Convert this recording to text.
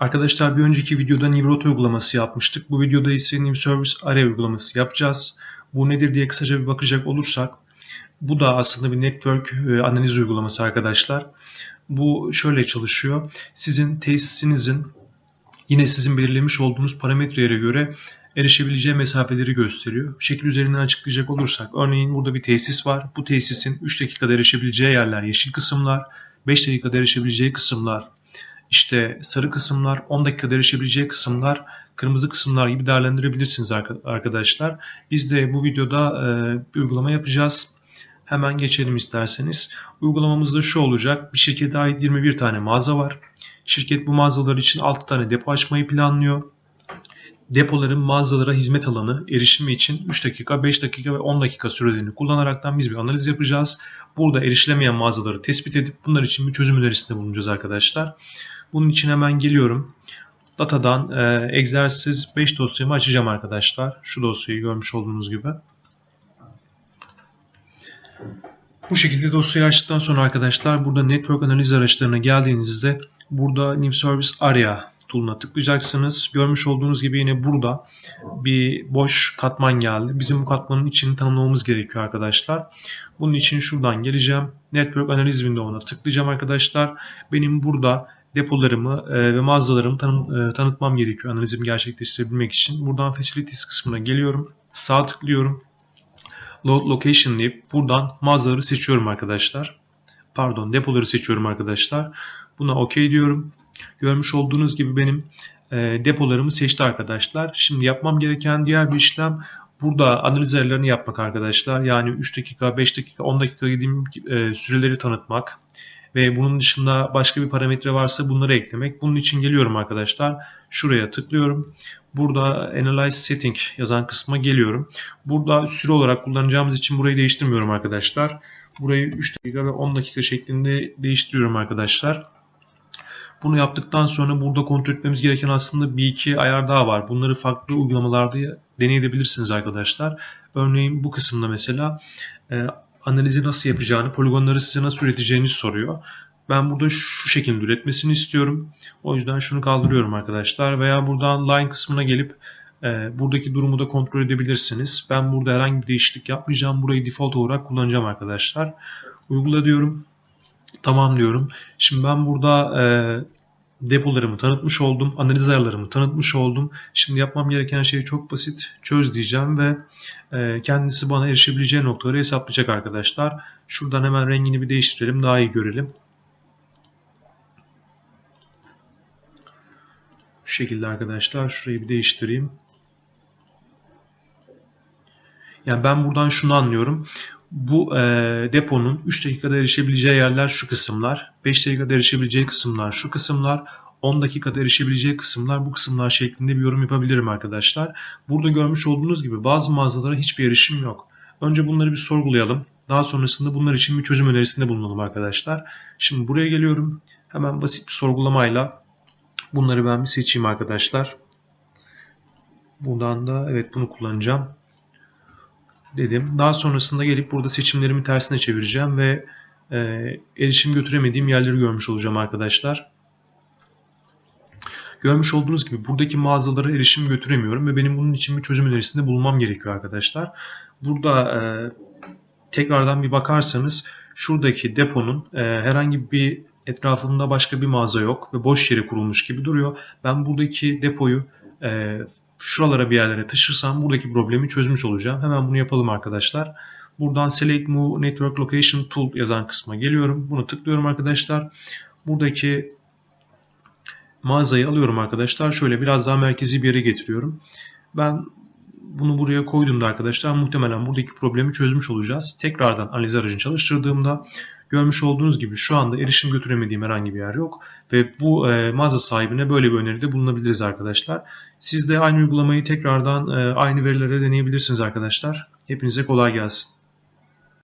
Arkadaşlar bir önceki videoda Nivroto uygulaması yapmıştık. Bu videoda ise New Service Array uygulaması yapacağız. Bu nedir diye kısaca bir bakacak olursak bu da aslında bir network e, analiz uygulaması arkadaşlar. Bu şöyle çalışıyor. Sizin tesisinizin yine sizin belirlemiş olduğunuz parametrelere göre erişebileceği mesafeleri gösteriyor. Şekil üzerinden açıklayacak olursak örneğin burada bir tesis var. Bu tesisin 3 dakikada erişebileceği yerler yeşil kısımlar, 5 dakikada erişebileceği kısımlar işte sarı kısımlar, 10 dakikada erişebileceği kısımlar, kırmızı kısımlar gibi değerlendirebilirsiniz arkadaşlar. Biz de bu videoda bir uygulama yapacağız. Hemen geçelim isterseniz. Uygulamamızda şu olacak. Bir şirkete ait 21 tane mağaza var. Şirket bu mağazalar için 6 tane depo açmayı planlıyor. Depoların mağazalara hizmet alanı erişimi için 3 dakika, 5 dakika ve 10 dakika sürelerini kullanaraktan biz bir analiz yapacağız. Burada erişilemeyen mağazaları tespit edip bunlar için bir çözüm önerisinde bulunacağız arkadaşlar. Bunun için hemen geliyorum. Datadan e, egzersiz 5 dosyamı açacağım arkadaşlar. Şu dosyayı görmüş olduğunuz gibi. Bu şekilde dosyayı açtıktan sonra arkadaşlar burada network analiz araçlarına geldiğinizde burada New Service Area tool'una tıklayacaksınız. Görmüş olduğunuz gibi yine burada bir boş katman geldi. Bizim bu katmanın içini tanımlamamız gerekiyor arkadaşlar. Bunun için şuradan geleceğim. Network Analiz window'una tıklayacağım arkadaşlar. Benim burada depolarımı e, ve mağazalarımı tanım, e, tanıtmam gerekiyor analizimi gerçekleştirebilmek için. Buradan Facilities kısmına geliyorum. Sağ tıklıyorum. Load Location deyip buradan mağazaları seçiyorum arkadaşlar. Pardon depoları seçiyorum arkadaşlar. Buna OK diyorum. Görmüş olduğunuz gibi benim e, depolarımı seçti arkadaşlar. Şimdi yapmam gereken diğer bir işlem burada analiz yapmak arkadaşlar. Yani 3 dakika, 5 dakika, 10 dakika dediğim süreleri tanıtmak ve bunun dışında başka bir parametre varsa bunları eklemek. Bunun için geliyorum arkadaşlar. Şuraya tıklıyorum. Burada Analyze Setting yazan kısma geliyorum. Burada süre olarak kullanacağımız için burayı değiştirmiyorum arkadaşlar. Burayı 3 dakika ve 10 dakika şeklinde değiştiriyorum arkadaşlar. Bunu yaptıktan sonra burada kontrol etmemiz gereken aslında bir iki ayar daha var. Bunları farklı uygulamalarda deneyebilirsiniz arkadaşlar. Örneğin bu kısımda mesela e, analizi nasıl yapacağını, poligonları size nasıl üreteceğini soruyor. Ben burada şu şekilde üretmesini istiyorum. O yüzden şunu kaldırıyorum arkadaşlar. Veya buradan line kısmına gelip e, buradaki durumu da kontrol edebilirsiniz. Ben burada herhangi bir değişiklik yapmayacağım. Burayı default olarak kullanacağım arkadaşlar. Uygula diyorum. Tamam diyorum. Şimdi ben burada e, depolarımı tanıtmış oldum. Analiz ayarlarımı tanıtmış oldum. Şimdi yapmam gereken şey çok basit. Çöz diyeceğim ve e, kendisi bana erişebileceği noktaları hesaplayacak arkadaşlar. Şuradan hemen rengini bir değiştirelim. Daha iyi görelim. Şu şekilde arkadaşlar. Şurayı bir değiştireyim. Yani ben buradan şunu anlıyorum. Bu e, deponun 3 dakikada erişebileceği yerler şu kısımlar. 5 dakikada erişebileceği kısımlar şu kısımlar. 10 dakikada erişebileceği kısımlar bu kısımlar şeklinde bir yorum yapabilirim arkadaşlar. Burada görmüş olduğunuz gibi bazı mağazalara hiçbir erişim yok. Önce bunları bir sorgulayalım. Daha sonrasında bunlar için bir çözüm önerisinde bulunalım arkadaşlar. Şimdi buraya geliyorum. Hemen basit bir sorgulamayla bunları ben bir seçeyim arkadaşlar. Buradan da evet bunu kullanacağım dedim. Daha sonrasında gelip burada seçimlerimi tersine çevireceğim ve e, erişim götüremediğim yerleri görmüş olacağım arkadaşlar. Görmüş olduğunuz gibi buradaki mağazalara erişim götüremiyorum ve benim bunun için bir çözüm önerisinde bulunmam gerekiyor arkadaşlar. Burada e, tekrardan bir bakarsanız şuradaki deponun e, herhangi bir etrafında başka bir mağaza yok ve boş yere kurulmuş gibi duruyor. Ben buradaki depoyu e, şuralara bir yerlere taşırsam buradaki problemi çözmüş olacağım. Hemen bunu yapalım arkadaşlar. Buradan Select Move Network Location Tool yazan kısma geliyorum. Bunu tıklıyorum arkadaşlar. Buradaki mağazayı alıyorum arkadaşlar. Şöyle biraz daha merkezi bir yere getiriyorum. Ben bunu buraya koyduğumda arkadaşlar muhtemelen buradaki problemi çözmüş olacağız. Tekrardan analiz aracını çalıştırdığımda görmüş olduğunuz gibi şu anda erişim götüremediğim herhangi bir yer yok. Ve bu e, mağaza sahibine böyle bir öneride bulunabiliriz arkadaşlar. Siz de aynı uygulamayı tekrardan e, aynı verilere deneyebilirsiniz arkadaşlar. Hepinize kolay gelsin.